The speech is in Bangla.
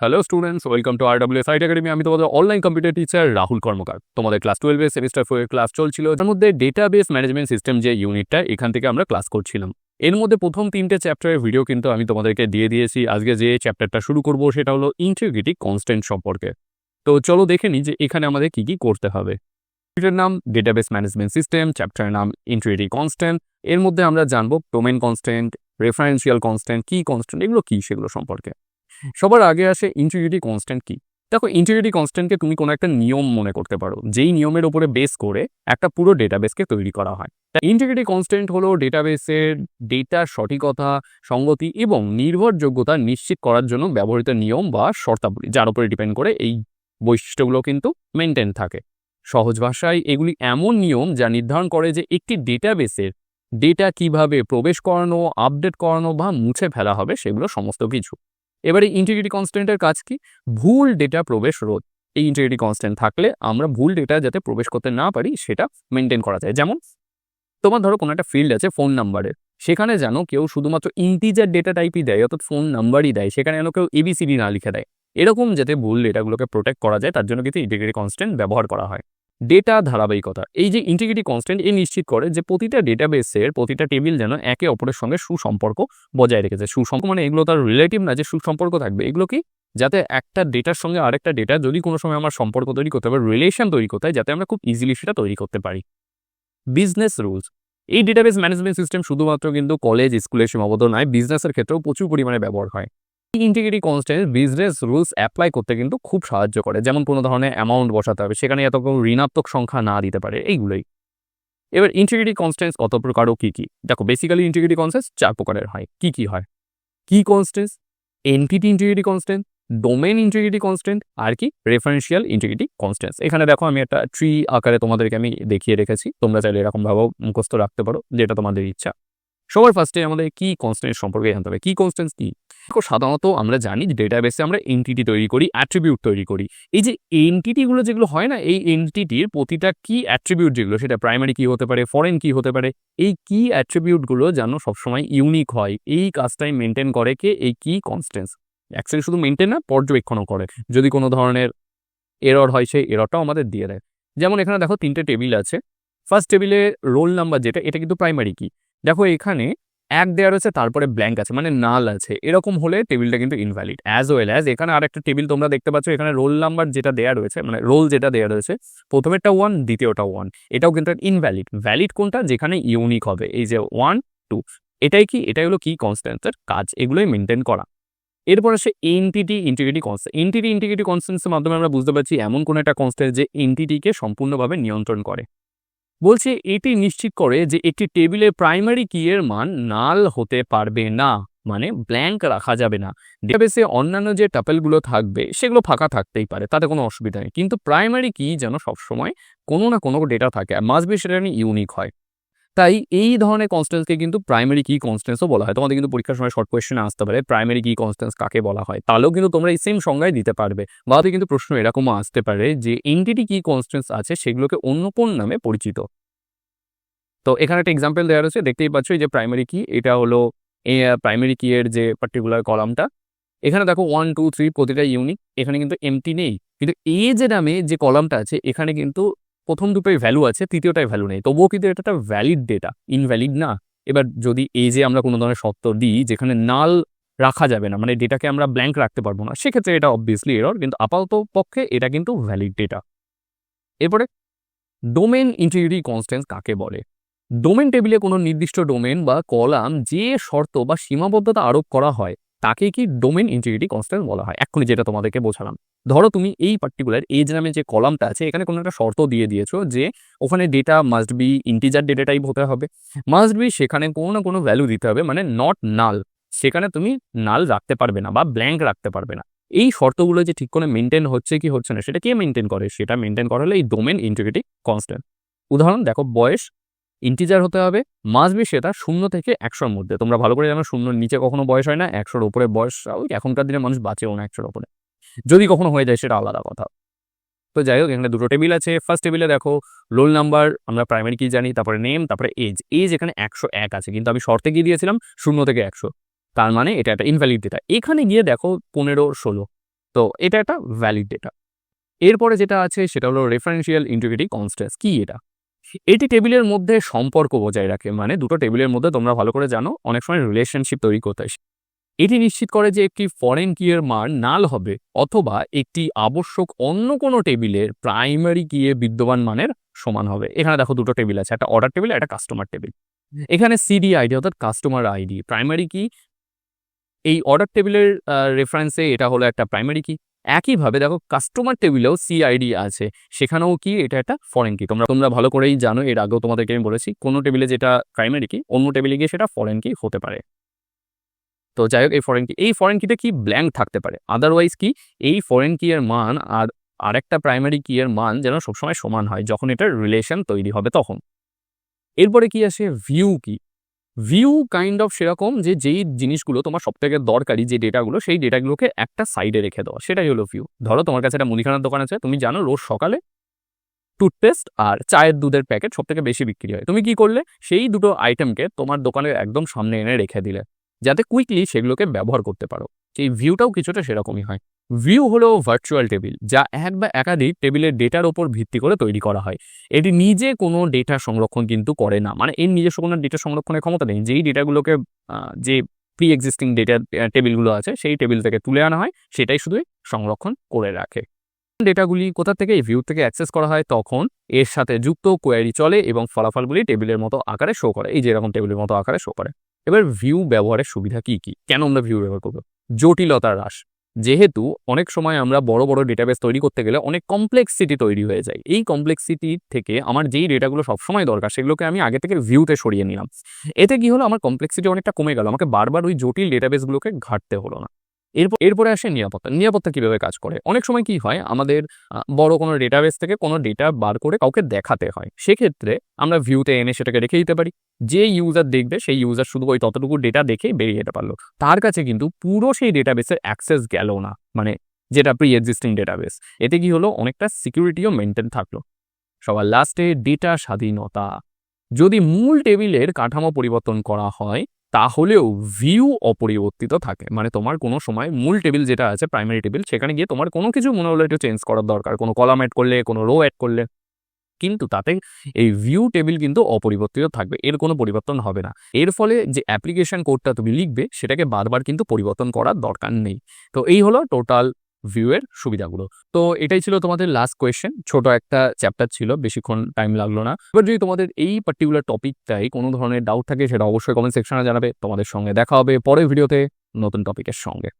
Hello students welcome to R W site academy আমি তোমাদের online computer teacher Rahul Karmakar. তোমাদের ক্লাস টুয়েলভে সেমিস্টার ফোর ক্লাস চলছিল। তার মধ্যে ডেটাবেস ম্যানেজমেন্ট সিস্টেম যে ইউনিটটা এখান থেকে আমরা ক্লাস করছিলাম। এর মধ্যে প্রথম তিনটে চ্যাপ্টারের ভিডিও কিন্তু আমি তোমাদেরকে দিয়ে দিয়েছি। আজকে যে চ্যাপ্টারটা শুরু করব, সেটা হলো ইন্টিগ্রিটি কনস্ট্যান্ট সম্পর্কে। তো চলো দেখে নিই যে এখানে আমাদের কি কি করতে হবে। এটার নাম ডেটাবেস ম্যানেজমেন্ট সিস্টেম চ্যাপ্টারের নাম ইন্টিগ্রিটি কনস্ট্যান্ট এর মধ্যে আমরা জানব domain constant referential constant key constant এগুলো কি সেগুলো সম্পর্কে। সবার আগে আসে ইন্টিগ্রিটি কনস্ট্যান্ট কি? দেখো ইন্টিগ্রিটি কনস্ট্যান্টকে তুমি কোনো একটা নিয়ম মনে করতে পারো। যেই নিয়মের উপরে বেস করে একটা পুরো ডেটাবেসকে তৈরি করা হয়। ইন্টিগ্রিটি কনস্ট্যান্ট হলো ডেটাবেসের ডেটার সঠিকতা, সঙ্গতি এবং নির্ভরযোগ্যতা নিশ্চিত করার জন্য ব্যবহৃত নিয়ম বা শর্তাবলী, যার উপরে ডিপেন্ড করে এই বৈশিষ্ট্যগুলো কিন্তু মেনটেন থাকে। সহজ ভাষায়, এগুলি এমন নিয়ম যা নির্ধারণ করে যে একটি ডেটাবেসের ডেটা কীভাবে প্রবেশ করানো আপডেট করানো বা মুছে ফেলা হবে, সেগুলো সমস্ত কিছু। এবারে ইন্টিগ্রিটি কনস্ট্যান্টের কাজ কি? ভুল ডেটা প্রবেশ রোধ। এই ইন্টিগ্রিটি কনস্ট্যান্ট থাকলে আমরা ভুল ডেটা যাতে প্রবেশ করতে না পারি, সেটা মেনটেন করা যায়। যেমন, তোমার ধরো কোনো একটা ফিল্ড আছে ফোন নাম্বারের সেখানে যেন কেউ শুধুমাত্র ইন্টিজার ডেটা টাইপই দেয়, অর্থাৎ ফোন নাম্বারই দেয়, সেখানে যেন কেউ এবিসিডি না লিখে দেয়। এরকম যাতে ভুল ডেটাগুলোকে প্রোটেক্ট করা যায়, তার জন্য কিন্তু ইন্টিগ্রিটি কনস্ট্যান্ট ব্যবহার করা হয়। ডেটা ধারাবাহিকতা। এই যে ইন্টিগ্রিটি কনস্ট্যান্ট এই নিশ্চিত করে যে প্রতিটা ডেটাবেসের প্রতিটা টেবিল যেন একে অপরের সঙ্গে সুসম্পর্ক বজায় রেখেছে। সুসম্পর্ক মানে এগুলো তার রিলেটিভ না, যে সুসম্পর্ক থাকবে। এগুলো কি? যাতে একটা ডেটার সঙ্গে আরেকটা ডেটা যদি কোনো সময় আমার সম্পর্ক তৈরি করতে পারে রিলেশন তৈরি করতে হয়, যাতে আমরা খুব ইজিলি সেটা তৈরি করতে পারি। বিজনেস রুলস এই ডেটাবেস ম্যানেজমেন্ট সিস্টেম শুধুমাত্র কিন্তু কলেজ স্কুলে সীমাবদ্ধ নয় বিজনেসের ক্ষেত্রেও প্রচুর পরিমাণে ব্যবহার হয়। Integrity constant business rules apply করতে কিন্তু খুব সাহায্য করে। যেমন কোনো ধরনের অ্যামাউন্ট বসাতে হবে, সেখানে এত কোনো ঋণাত্মক সংখ্যা না দিতে পারে, এইগুলোই। এবার ইন্টিগ্রিটি কনস্ট্যান্স কত প্রকার ও কী কী? দেখো বেসিক্যালি ইন্টিগ্রিটি কনস্ট্যান্স চার প্রকারের হয়। কি কি হয়? কি constants entity integrity constant domain integrity constant আর কি? রেফারেন্সিয়াল ইন্টিগ্রিটি কনস্ট্যান্স এখানে দেখো, আমি একটা ট্রি আকারে তোমাদেরকে আমি দেখিয়ে রেখেছি। তোমরা চাইলে এরকমভাবেও মুখস্থ রাখতে পারো, যেটা তোমাদের ইচ্ছা। সবার ফার্স্টে আমাদের কি কনস্ট্যান্ট সম্পর্কে জানতে হবে। কি কনস্ট্যান্স কি? সাধারণত আমরা জানি যে ডেটাবেসে আমরা এনটিটি তৈরি করি অ্যাট্রিবিউট তৈরি করি। এই যে এনটিটিগুলো যেগুলো হয় না, এই এনটিটির প্রতিটা কি অ্যাট্রিবিউট যেগুলো, সেটা প্রাইমারি কি হতে পারে ফরেন কি হতে পারে, এই কি অ্যাট্রিবিউটগুলো যেন সবসময় ইউনিক হয়। এই কাজটাই মেনটেন করে কে? এই কি কনস্ট্যান্স অ্যাকচুয়ালি শুধু মেনটেন না, পর্যবেক্ষণও করে। যদি কোনো ধরনের এরর হয়, সেই এররটাও আমাদের দিয়ে দেয়। যেমন এখানে দেখো, তিনটে টেবিল আছে। ফার্স্ট টেবিলে রোল নাম্বার যেটা, এটা কিন্তু প্রাইমারি কি দেখো, এখানে এক দেওয়া রয়েছে তারপরে ব্ল্যাঙ্ক আছে মানে নাল আছে। এরকম হলে টেবিলটা কিন্তু ইনভ্যালিড অ্যাজ ওয়েল অ্যাজ এখানে আরেকটা টেবিল তোমরা দেখতে পাচ্ছ, এখানে রোল নাম্বার যেটা দেওয়া রয়েছে মানে রোল যেটা দেওয়া রয়েছে, প্রথমেরটা ওয়ান দ্বিতীয়টা ওয়ান এটাও কিন্তু ইনভ্যালিড ভ্যালিড কোনটা? যেখানে ইউনিক হবে, এই যে ওয়ান টু এটাই কি? এটাই হলো কি কনস্ট্যান্সের কাজ, এগুলোই মেনটেন করা। এরপর আসে entity integrity constant entity integrity কনস্ট্যান্সের মাধ্যমে আমরা বুঝতে পারছি এমন কোনো একটা কনস্ট্যান্ট যে এনটিটিকে সম্পূর্ণভাবে নিয়ন্ত্রণ করে। বলছে, এটি নিশ্চিত করে যে একটি টেবিলে প্রাইমারি কি এর মান নাল হতে পারবে না মানে ব্ল্যাঙ্ক রাখা যাবে না। ডেটাবেসে অন্যান্য যে টাপেলগুলো থাকবে, সেগুলো ফাঁকা থাকতেই পারে, তাতে কোনো অসুবিধা নেই। কিন্তু প্রাইমারি কি যেন সবসময় কোনো না কোনো ডেটা থাকে, আর মাসবি সেটা ইউনিক হয়। তাই এই ধরনের কনস্ট্যান্সকে কিন্তু প্রাইমারি কি কনস্ট্যান্সও বলা হয়। তোমাদের কিন্তু পরীক্ষার সময় শর্ট কোয়েশ্চেনে আসতে পারে প্রাইমারি কি কনস্ট্যান্স কাকে বলা হয়? তাহলেও কিন্তু তোমরা এই সেম সংজ্ঞায় দিতে পারবে। বা কিন্তু প্রশ্ন এরকমও আসতে পারে যে এনটিটি কি কনস্ট্যান্স আছে সেগুলোকে অন্য কোন নামে পরিচিত। তো এখানে একটা এক্সাম্পল দেওয়া রয়েছে, দেখতেই পাচ্ছ যে প্রাইমারি কি এটা হলো প্রাইমারি কি এর যে পার্টিকুলার কলামটা এখানে দেখো ওয়ান টু থ্রি প্রতিটা ইউনিক এখানে কিন্তু এমটি নেই। কিন্তু এ যে নামে যে কলামটা আছে, এখানে কিন্তু প্রথম দুটোই ভ্যালু আছে, তৃতীয়টাই ভ্যালু নেই। তবুও কিন্তু এটা একটা ভ্যালিড ডেটা ইনভ্যালিড না। এবার যদি এই যে আমরা কোনো ধরনের শর্ত দিই, যেখানে নাল রাখা যাবে না মানে ডেটাকে আমরা ব্ল্যাঙ্ক রাখতে পারব না, সেক্ষেত্রে এটা অবভিয়াসলি এরর কিন্তু আপাতত পক্ষে এটা কিন্তু ভ্যালিড ডেটা এরপরে ডোমেন ইন্টিগ্রিটি কনস্ট্যান্স কাকে বলে? ডোমেন টেবিলে কোনো নির্দিষ্ট ডোমেন বা কলাম যে শর্ত বা সীমাবদ্ধতা আরোপ করা হয় তাকে কি ডোমেন ইন্টিগ্রিটি কনস্ট্যান্ট বলা হয়? এক্ষুনি যেটা তোমাদেরকে বোঝালাম। ধরো তুমি এই পার্টিকুলার এজ নামে যে কলামটা আছে, এখানে কোনো একটা শর্ত দিয়ে দিয়েছ যে ওখানে data must be integer data type হতে হবে। মাস্ট বি সেখানে কোনো না কোনো ভ্যালু দিতে হবে মানে নট নাল সেখানে তুমি নাল রাখতে পারবে না বা ব্ল্যাঙ্ক রাখতে পারবে না। এই শর্তগুলো যে ঠিক করে মেনটেন হচ্ছে কি হচ্ছে না, সেটা কে মেনটেন করে? সেটা মেনটেন করা হলে এই ডোমেন ইন্টিগ্রিটি কনস্ট্যান্ট উদাহরণ, দেখো, বয়স ইন্টিজার হতে হবে, মাস বি সেটা শূন্য থেকে একশোর মধ্যে। তোমরা ভালো করে জানো, শূন্যর নিচে কখনো বয়স হয় না, একশোর উপরে বয়স এখনকার দিনে মানুষ বাঁচেও না একশোর উপরে। যদি কখনো হয়ে যায়, সেটা আলাদা কথা। তো যাই হোক, এখানে দুটো টেবিল আছে। ফার্স্ট টেবিলে দেখো রোল নাম্বার আমরা প্রাইমারি কি জানি, তারপরে নেম তারপরে এজ এজ এখানে একশো এক আছে, কিন্তু আমি শর্তে গিয়ে দিয়েছিলাম? শূন্য থেকে একশো। তার মানে এটা একটা ইনভ্যালিড ডেটা এখানে গিয়ে দেখো, পনেরো, ষোলো। তো এটা একটা ভ্যালিড ডেটা এরপরে যেটা আছে, সেটা হলো রেফারেন্সিয়াল ইন্টিগ্রিটি কনস্ট্যান্স কি এটা? এটি টেবিলের মধ্যে সম্পর্ক বজায় রাখে মানে দুটো টেবিলের মধ্যে তোমরা ভালো করে জানো, অনেক সময় রিলেশনশিপ তৈরি করতে হয় এটি নিশ্চিত করে যে একটি ফরেন কিয়ের মান নাল হবে, অথবা একটি আবশ্যক অন্য কোনো টেবিলের প্রাইমারি কিয়ে বিদ্যমান মানের সমান হবে। এখানে দেখো দুটো টেবিল আছে, একটা অর্ডার টেবিল একটা কাস্টমার টেবিল এখানে সিডি আইডি অর্থাৎ কাস্টমার আইডি প্রাইমারি কি এই অর্ডার টেবিলের রেফারেন্সে এটা হলো একটা প্রাইমারি কি একইভাবে দেখো কাস্টমার টেবিলেও সিআইডি আছে। সেখানেও কি এটা একটা ফরেন কি তোমরা তোমরা ভালো করেই জানো, এর আগেও তোমাদেরকে আমি বলেছি, কোনো টেবিলে যেটা প্রাইমারি কি অন্য টেবিলে গিয়ে সেটা ফরেন কি হতে পারে। তো যাই হোক, এই ফরেন কি এই ফরেন কিটা কি ব্ল্যাঙ্ক থাকতে পারে? আদারওয়াইজ কি এই ফরেন কি এর মান আর আরেকটা প্রাইমারি কি এর মান যেন সবসময় সমান হয়, যখন এটার রিলেশন তৈরি হবে তখন। এরপরে কি আসে? ভিউ কি ভিউ কাইন্ড অফ সেরকম যে যেই জিনিসগুলো তোমার সব থেকে দরকারি যে ডেটাগুলো, সেই ডেটাগুলোকে একটা সাইডে রেখে দেওয়া। সেটাই হলো ভিউ ধরো তোমার কাছে একটা মুদিখানার দোকান আছে, তুমি জানো রোজ সকালে টুথপেস্ট আর চায়ের দুধের প্যাকেট সব থেকে বেশি বিক্রি হয়। তুমি কি করলে? সেই দুটো আইটেমকে তোমার দোকানের একদম সামনে এনে রেখে দিলে, যাতে কুইকলি সেগুলোকে ব্যবহার করতে পারো। সেই ভিউটাও কিছুটা সেরকমই হয়। ভিউ হলো ভার্চুয়াল টেবিল যা এক বা একাধিক টেবিলের ডেটার ওপর ভিত্তি করে তৈরি করা হয়। এটি নিজে কোনো ডেটা সংরক্ষণ কিন্তু করে না। মানে এর নিজস্ব কোনো ডেটা সংরক্ষণের ক্ষমতা নেই। যেই ডেটাগুলোকে যে প্রি এক্সিস্টিং ডেটা টেবিলগুলো আছে, সেই টেবিল থেকে তুলে আনা হয়, সেটাই শুধুই সংরক্ষণ করে রাখে। ডেটাগুলি কোথা থেকে এই ভিউ থেকে অ্যাক্সেস করা হয়, তখন এর সাথে যুক্ত কোয়ারি চলে এবং ফলাফলগুলি টেবিলের মতো আকারে শো করে। এই যেরকম টেবিলের মতো আকারে শো করে। এবার ভিউ ব্যবহারের সুবিধা কি কি? কেন আমরা ভিউ ব্যবহার করব? জটিলতা হ্রাস। যেহেতু অনেক সময় আমরা বড় বড় ডেটাবেস তৈরি করতে গেলে অনেক কমপ্লেক্সিটি তৈরি হয়ে যায়। এই কমপ্লেক্সিটি থেকে আমার যেই ডেটাগুলো সবসময় দরকার, সেগুলোকে আমি আগে থেকে ভিউতে সরিয়ে নিলাম। এতে কি হলো? আমার কমপ্লেক্সিটি অনেকটা কমে গেল। আমাকে বারবার ওই জটিল ডেটাবেসগুলোকে ঘাটতে হলো না। এরপর, এরপরে আসে নিরাপত্তা। নিরাপত্তা কীভাবে কাজ করে? অনেক সময় কি হয়, আমাদের বড় কোনো ডেটাবেস থেকে কোনো ডেটা বার করে কাউকে দেখাতে হয়। সেক্ষেত্রে আমরা ভিউতে এনে সেটাকে রেখে দিতে পারি। যে ইউজার দেখবে, সেই ইউজার শুধু ওই ততটুকু ডেটা দেখে বেরিয়ে যেতে পারল। তার কাছে কিন্তু পুরো সেই ডেটাবেসের অ্যাক্সেস গেল না। মানে যেটা প্রি এক্সিস্টিং ডেটাবেস এতে কি হলো, অনেকটা সিকিউরিটিও মেনটেন থাকল। সবার লাস্টে ডেটা স্বাধীনতা। যদি মূল টেবিলের কাঠামো পরিবর্তন করা হয় তাহলেও ভিউ অপরিবর্তিত থাকে। মানে তোমার কোনো সময় মূল টেবিল যেটা আছে প্রাইমারি টেবিল সেখানে গিয়ে তোমার কোনো কিছু মনে হলো একটু চেঞ্জ করার দরকার। কোনো কলাম অ্যাড করলে, কোনো রো অ্যাড করলে। কিন্তু তাতে এই ভিউ টেবিল কিন্তু অপরিবর্তিত থাকবে। এর কোনো পরিবর্তন হবে না। এর ফলে যে অ্যাপ্লিকেশন কোডটা তুমি লিখবে, সেটাকে বারবার কিন্তু পরিবর্তন করার দরকার নেই। তো এই হলো টোটাল ভিউয়ের সুবিধাগুলো। তো এটাই ছিল তোমাদের লাস্ট কোয়েশ্চেন ছোট একটা চ্যাপ্টার ছিল, বেশিক্ষণ টাইম লাগল না। এবার যদি তোমাদের এই পার্টিকুলার টপিকটাই কোনো ধরনের ডাউট থাকে, সেটা অবশ্যই কমেন্ট সেকশনে জানাবে। তোমাদের সঙ্গে দেখা হবে পরের ভিডিওতে নতুন টপিকের সঙ্গে।